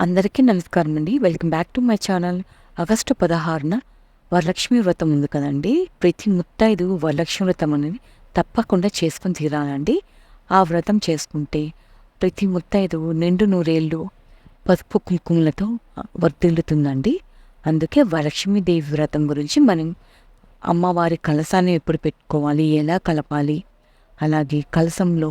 అందరికీ నమస్కారం అండి. Welcome back to my channel. August పదహారున వరలక్ష్మి వ్రతం ఉంది కదండి. ప్రతి ముత్తైదు వరలక్ష్మి వ్రతం అనేది తప్పకుండా చేసుకొని తీరాలండి. ఆ వ్రతం చేసుకుంటే ప్రతి ముత్తైదు నిండు నూరేళ్ళు పసుపు కుంకుమలతో వర్తిల్లుతుందండి అందుకే వరలక్ష్మీదేవి వ్రతం గురించి మనం అమ్మవారి కలసాన్ని ఎప్పుడు పెట్టుకోవాలి ఎలా కలపాలి అలాగే కలసంలో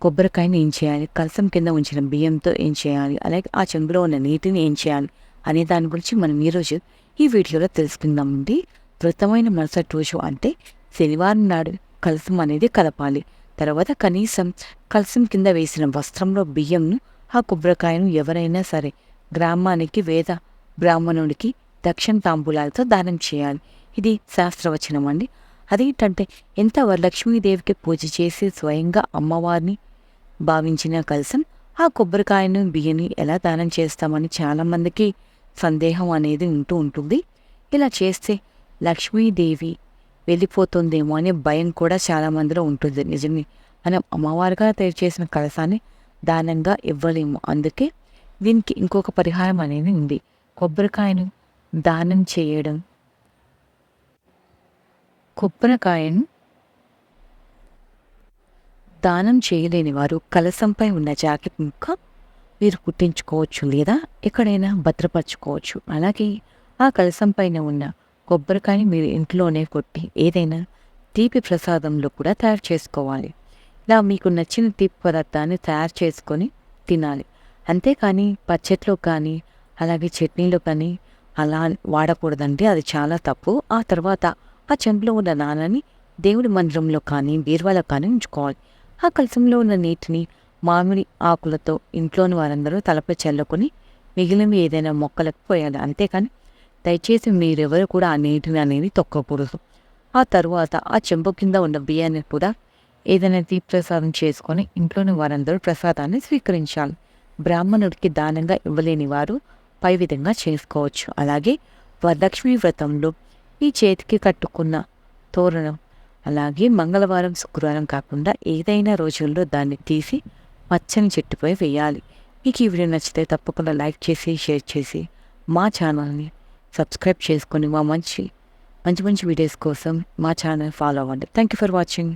కొబ్బరికాయని ఏం చేయాలి కలసం కింద ఉంచిన బియ్యంతో ఏం చేయాలి అలాగే ఆ చెంబులో ఉన్న నీటిని ఏం చేయాలి అనే దాని గురించి మనం ఈరోజు ఈ వీడియోలో తెలుసుకుందామండి వృతమైన మరుసటి రోజు అంటే శనివారం నాడు కలసం అనేది కలపాలి. తర్వాత కనీసం కలసం కింద వేసిన వస్త్రంలో బియ్యంను ఆ కొబ్బరికాయను ఎవరైనా సరే గ్రామానికి వేద బ్రాహ్మణుడికి దక్షిణ తాంబూలాలతో దానం చేయాలి. ఇది శాస్త్రవచనం అండి. అదేంటంటే ఎంత వరలక్ష్మీదేవికి పూజ చేసి స్వయంగా అమ్మవారిని భావించిన కలసం ఆ కొబ్బరికాయను బియ్యని ఎలా దానం చేస్తామని చాలామందికి సందేహం అనేది ఉంటూ ఉంటుంది. ఇలా చేస్తే లక్ష్మీదేవి వెళ్ళిపోతుందేమో అనే భయం కూడా చాలా మందిలో ఉంటుంది. నిజమే మనం అమ్మవారిగా తయారు చేసిన కలసాన్ని దానంగా ఇవ్వలేము. అందుకే దీనికి ఇంకొక పరిహారం అనేది ఉంది. కొబ్బరికాయను దానం చేయడం కొబ్బరికాయను దానం చేయలేని వారు కలసంపై ఉన్న జాకెట్ ముక్క మీరు కుట్టించుకోవచ్చు లేదా ఎక్కడైనా భద్రపరచుకోవచ్చు. అలాగే ఆ కలసం పైన ఉన్న కొబ్బరికాయని మీరు ఇంట్లోనే కొట్టి ఏదైనా తీపి ప్రసాదంలో కూడా తయారు చేసుకోవాలి. ఇలా మీకు నచ్చిన తీపి పదార్థాన్ని తయారు చేసుకొని తినాలి. అంతేకాని పచ్చట్లో కానీ అలాగే చట్నీలో కానీ అలా వాడకూడదండి. అది చాలా తప్పు. ఆ తర్వాత ఆ చెంపులో ఉన్న నాణాన్ని దేవుడి మందిరంలో కానీ బీరువాలో కానీ ఉంచుకోవాలి. ఆ కలసంలో ఉన్న నీటిని మామిడి ఆకులతో ఇంట్లోని వారందరూ తలపై చల్లుకొని మిగిలినవి ఏదైనా మొక్కలకు పోయాలి. అంతేకాని దయచేసి మీరెవరు కూడా ఆ నీటిని అనేది తొక్కకూడదు. ఆ తరువాత ఆ చెంపు కింద ఉన్న బియ్యాన్ని కూడా ఏదైనా ప్రసాదం చేసుకొని ఇంట్లోని వారందరూ ప్రసాదాన్ని స్వీకరించాలి. బ్రాహ్మణుడికి దానంగా ఇవ్వలేని వారు పై విధంగా చేసుకోవచ్చు. అలాగే వరలక్ష్మి వ్రతంలో ఈ చేతికి కట్టుకున్న తోరణం. అలాగే మంగళవారం శుక్రవారం కాకుండా ఏదైనా రోజుల్లో దాన్ని తీసి పచ్చని చెట్టుపై వేయాలి. మీకు ఈ వీడియో నచ్చితే తప్పకుండా లైక్ చేసి షేర్ చేసి మా ఛానల్ని సబ్స్క్రైబ్ చేసుకొని మా మంచి మంచి మంచి వీడియోస్ కోసం మా ఛానల్ ఫాలో అవ్వండి. Thank you for watching